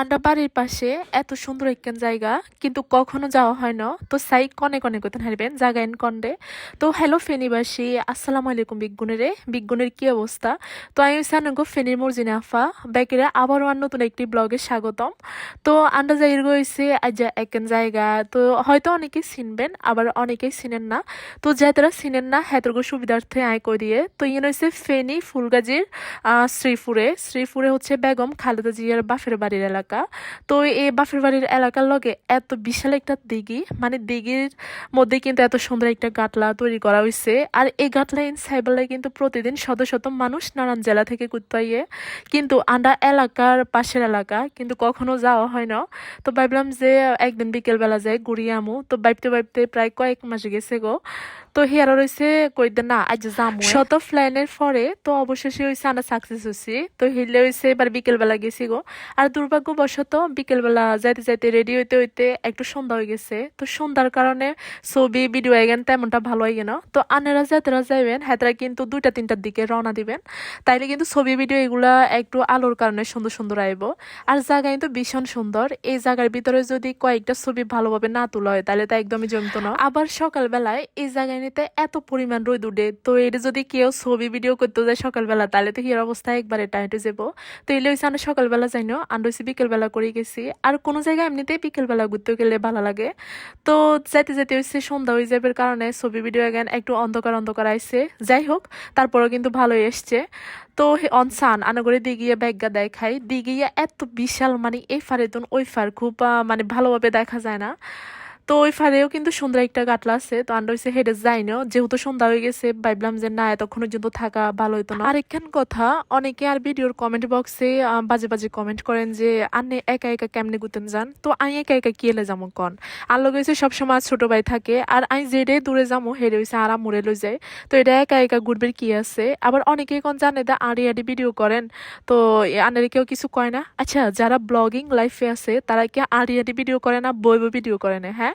আন্ডা বাড়ির পাশে এত সুন্দর একখান জায়গা, কিন্তু কখনো যাওয়া হয় না। তো সাই কনে কনে কোথায় হারবেন জায়গা এন কন্ডে তো হ্যালো ফেনিবাসী, আসসালামু আলাইকুম বিজ্ঞানের বিজ্ঞানের কি অবস্থা? তো আমি সানগো ফেনির মর্জিনা আফা। ব্যাকেরে আবারও আর নতুন একটি ব্লগে স্বাগতম। তো আন্ডা যাইর গেছে আজ একখান জায়গা। তো হয়তো অনেকেই চিনবেন, আবার অনেকেই চিনেন না। তো যারা চিনেন না, হেতরগো সুবিধার্থে আয় করে দিয়ে। তো ইয়ে হয়েছে ফেনি ফুলগাজির শ্রীপুরে। শ্রীপুরে হচ্ছে বেগম খালেদা জিয়ার বাফের বাড়ির এলাকা। তো এই বাফের বাড়ির এলাকার লগে এত বিশাল একটা দিঘি মানে দিঘির মধ্যে কিন্তু এত সুন্দর একটা গাটলা তৈরি করা হয়েছে আর এই গাটলা ইন সাইবেলায় কিন্তু প্রতিদিন শত শত মানুষ নানান জেলা থেকে কুত্তাইয়ে কিন্তু আন্ডা এলাকার পাশের এলাকা, কিন্তু কখনো যাওয়া হয় না। তো ভাবলাম যে একদিন বিকেলবেলা যাই, ঘুরিয়ে আমু। তো বাইপতে বাইপতে প্রায় কয়েক মাস গেছে গো। তো হিয়ারা রয়েছে কইতে না, আজ যামু। শত প্ল্যানের পরে তো অবশেষে হয়েছে আনা সাকসেস হয়েছি তো হিলে হয়েছে এবার বিকেলবেলা গেছি গো। আর দুর্ভাগ্যবশত বিকেলবেলা যাইতে যাইতে রেডি হইতে হইতে একটু সন্ধ্যা হয়ে গেছে। তো সন্ধ্যার কারণে ছবি ভিডিও আইগেন তেমনটা ভালো হয় না। তো আনেরা যাতেরা যাইবেন, হেতরা কিন্তু দুইটা, তিনটার দিকে রওনা দিবেন। তাইলে কিন্তু ছবি ভিডিও এগুলা একটু আলোর কারণে সুন্দর সুন্দর আইব। আর জায়গা কিন্তু ভীষণ সুন্দর। এই জায়গার ভিতরে যদি কয়েকটা ছবি ভালোভাবে না তোলা হয় তাহলে তা একদমই জমতো না। আবার সকালবেলায় এই জায়গায় নিতে এত পরিমাণ রোদ উঠে, তো এটা যদি কেউ ছবি ভিডিও করতে যায় সকালবেলা তাহলে তো হিয়ার অবস্থা? একবারে টাইটে যাব। তো এলে হয়েছে আমরা সকালবেলা যাই না আন্ড হয়েছে বিকেলবেলা করে গেছি। আর কোনো জায়গায় এমনিতেই বিকেলবেলা ঘুরতে গেলে ভালো লাগে। তো যাইতে যাইতে হচ্ছে সন্ধ্যা হয়ে যাবের কারণে ছবি ভিডিও এগেন একটু অন্ধকার অন্ধকার আইসে যাই হোক, তারপরেও কিন্তু ভালোই এসছে তো অনসান আনাগরে গিয়ে ব্যাগা দেখাই। দিগিয়ে এত বিশাল মানে এই ফারে ওই ফার খুব মানে ভালোভাবে দেখা যায় না। তো ওই ফারেও কিন্তু সুন্দর একটা গাটলা আছে। তো আন্ডা হয়েছে হেডে যাই না যেহেতু সন্ধ্যা হয়ে গেছে, ভাবলাম যে না এতক্ষণ পর্যন্ত থাকা ভালো হতো না। আরেকখান কথা, অনেকে আর ভিডিওর কমেন্ট বক্সে বাজে বাজে কমেন্ট করেন যে, আন্নে, একা একা কেমনে গুতেন যান? তো আমি একা একা কি এলে যাব কন? আর লগে হয়েছে সবসময় ছোট ভাই থাকে, আর আমি যেডে দূরে যাব হেডে হয়েছে আর মুড়ে লই যায়। তো এটা একা একা ঘুরবের কি আছে? আবার অনেকে কোন জানে দা আড়ি আড়ি ভিডিও করেন। তো আনের কেউ কিছু কয় না? আচ্ছা যারা ব্লগিং লাইফে আছে, তারা কি আড়ি আড়ি ভিডিও করে না, বই বই ভিডিও করে না? হ্যাঁ?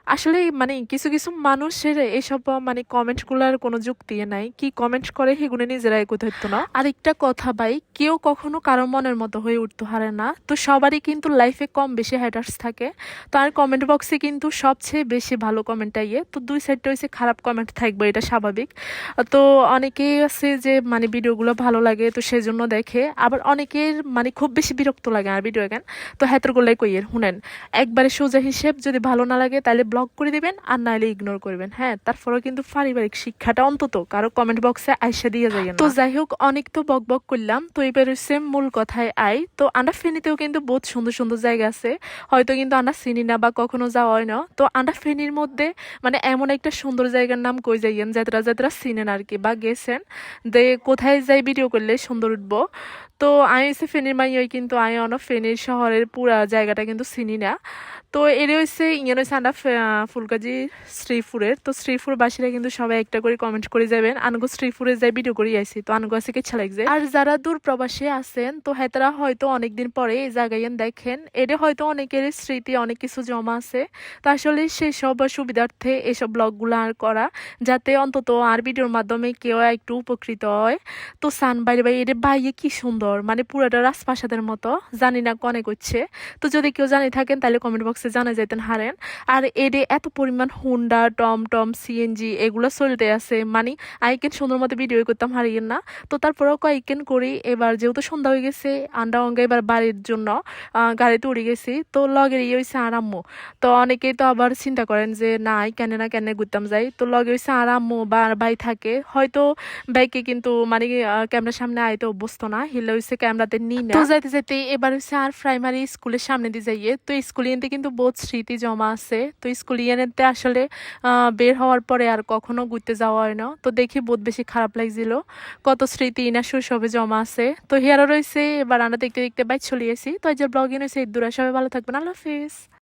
আসলে মানে কিছু কিছু মানুষের এইসব মানে কমেন্টগুলোর কোনো যুক্তি নাই। কি কমেন্ট করে সেগুলো নিজেরাই কোথায় না? আরেকটা কথা ভাই, কেউ কখনো কারও মনের মতো হয়ে উঠতে পারে না। তো সবারই কিন্তু লাইফে কম বেশি হ্যাটার্স থাকে। তো আর কমেন্ট বক্সে কিন্তু সবচেয়ে বেশি ভালো কমেন্ট আইয়ে তো দুই সাইডটা হয়েছে খারাপ কমেন্ট থাকবে, এটা স্বাভাবিক। তো অনেকেই আছে যে মানে ভিডিওগুলো ভালো লাগে, তো সেজন্য দেখে। আবার অনেকের মানে খুব বেশি বিরক্ত লাগে আর ভিডিও গান তো হাতের গোল্লাই কইয়ের, শুনেন, একবারে সোজা হিসেব যদি ভালো না লাগে তাহলে ব্লক করে দিবেন আর নাহলে ইগনোর করবেন। হ্যাঁ তারপরেও কিন্তু পারিবারিক শিক্ষাটা অন্তত কারও কমেন্ট বক্সে আইসা দিয়ে যায় তো যাই হোক অনেক তো বক বক করলাম। তো এবার হচ্ছে মূল কথায় আই তো আন্ডা ফেনিতেও কিন্তু বহুত সুন্দর সুন্দর জায়গা আছে। হয়তো কিন্তু আন্ডা চিনি না বা কখনো যাওয়া হয় না। তো আন্ডা ফেনির মধ্যে মানে এমন একটা সুন্দর জায়গার নাম কই যাইয়েন যাত্রা যাত্রা চিনেন আর কি বা গেছেন। দে কোথায় যাই ভিডিও করলে সুন্দর উঠবো। তো আমি হচ্ছে ফেনীর মাই ওই কিন্তু আমি অন ফেনীর শহরের পুরা জায়গাটা কিন্তু চিনি না। তো এর হচ্ছে ইয়ে হচ্ছে আন্ডা ফুলকাজি শ্রীপুরের তো শ্রীপুর বাসীরা কিন্তু সবাই একটা করে কমেন্ট করে যাবেন, আনগো শ্রীপুরে যাই ভিডিও করে আইসি তো আনগো আছে ইচ্ছা লাগছে। আর যারা দূর প্রবাসী আছেন, তো হেতারা হয়তো অনেকদিন পরে এই জায়গায় দেখেন এটা হয়তো অনেকের স্মৃতি, অনেক কিছু জমা আছে। তো আসলে সেই সব সুবিধার্থে এসব ব্লগগুলো আর করা, যাতে অন্তত আর ভিডিওর মাধ্যমে কেউ একটু উপকৃত হয়। তো সান বাইরে বাইরে এটা বাইরে কি সুন্দর মানে পুরোটা রাজপ্রাসাদের মতো, জানি না কনে করছে। তো যদি কেউ জানি থাকেন, তাহলে কমেন্ট বক্সে জানা যেতেন হারেন। আর এডে এত পরিমাণ হুন্ডা টম টম সিএনজি এগুলো চলতে আছে। মানে আইকেন সুন্দর মতো ভিডিও করতাম, হারিয়ে না। তো তারপরেও কয়েকদিন করি। এবার যেহেতু সন্ধ্যা হয়ে গেছে, আন্ডা অঙ্গা এবার বাড়ির জন্য গাড়িতে উড়ে গেছি। তো লগের ইয়ে হয়েছে আরাম্য তো অনেকেই তো আবার চিন্তা করেন যে, না কেন না কেন ঘুরতাম যাই। তো লগে হয়েছে আরাম্য বা ভাই থাকে। হয়তো বাইকে কিন্তু মানে ক্যামেরার সামনে আইতে অভ্যস্ত না। হিলে হয়েছে ক্যামেরাতে নি না তো যাইতে যাইতে এবার হচ্ছে আর প্রাইমারি স্কুলের সামনে দিয়ে যাইয়ে, তো স্কুলে কিন্তু বহুত স্মৃতি জমা আছে। তো স্কুলিয়ানেতে আসলে বের হওয়ার পরে আর কখনো ঘুরতে যাওয়া হয় না। তো দেখি বহুত বেশি খারাপ লাগছিল। কত স্মৃতি, না শৈশবে জমা আছে। তো হেয়ারও রয়েছে, এবার আমরা দেখতে দেখতে বাইক চলিয়েছি তো আজ ব্লগিং হয়েছে দূরে সবাই ভালো থাকবেন। আল্লাহ হাফিজ।